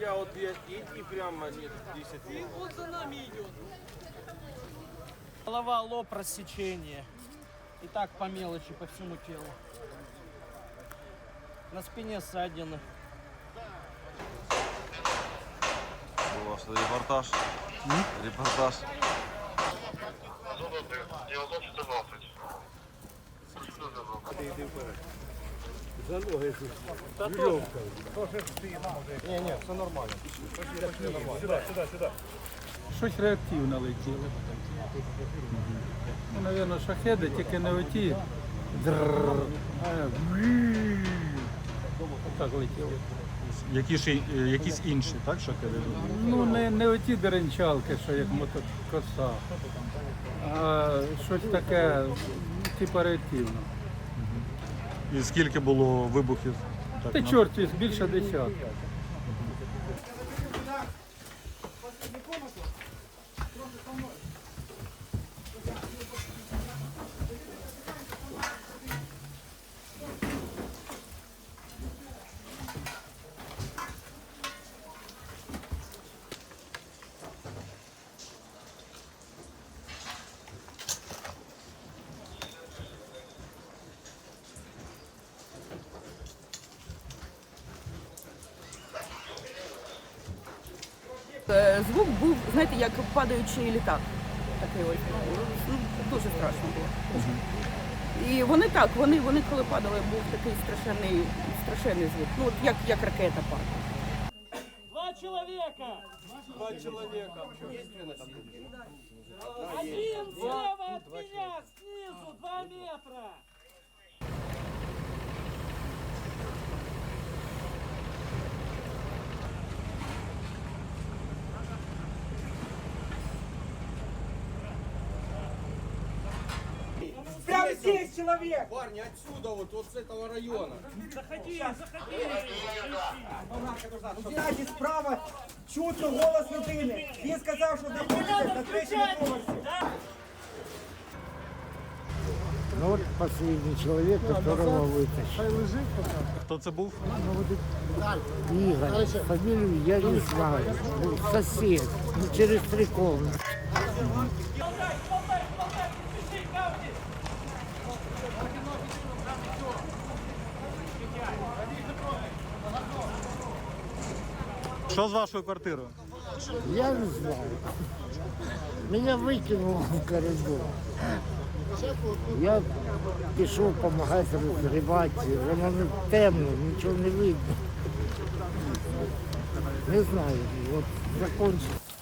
Я вот я и, и прямо нет, 10 И вот за нами идет. Голова, лоб, рассечение. И так по мелочи, по всему телу. На спине ссадины. У вас репортаж. Mm? Репортаж. Добрый, 914. Ты иди вперед. Щось реактивно летіло. Ну, напевно, шахеди, тільки не оті. Дрррр, а. Так летіло. Які ж, і- е, якісь інші, так, шахеди? Ну, не, не оті деренчалки, що як мотокоса, а щось таке, типу реактивно. І скільки було вибухів? Так, Та на- чорт, віз, більше десятка. Звук був, знаєте, як падаючий літак. Такий ось. Ну, Дуже страшно було. І вони так, вони, вони коли падали, був такий страшенний, страшенний звук. Ну, от як, як ракета падає. Два человека! Два человека. Один слева от меня, снизу, два метра! Прямо здесь человек! Парни, отсюда, вот, вот с этого района. Ззаді справа чутно голос людини. Він сказав, що знаходиться на третьому поверсі. Ну вот последний человек, которого вытащили. Хто це був? Игорь, фамилию я не знаю. Ну, сосед, ну, через три комнаты. Що з вашою квартирою? Я не знаю. Меня выкинуло в коридор. Я пішов допомагати розгрібати, воно не темно, нічого не видно. Не знаю, от закончив.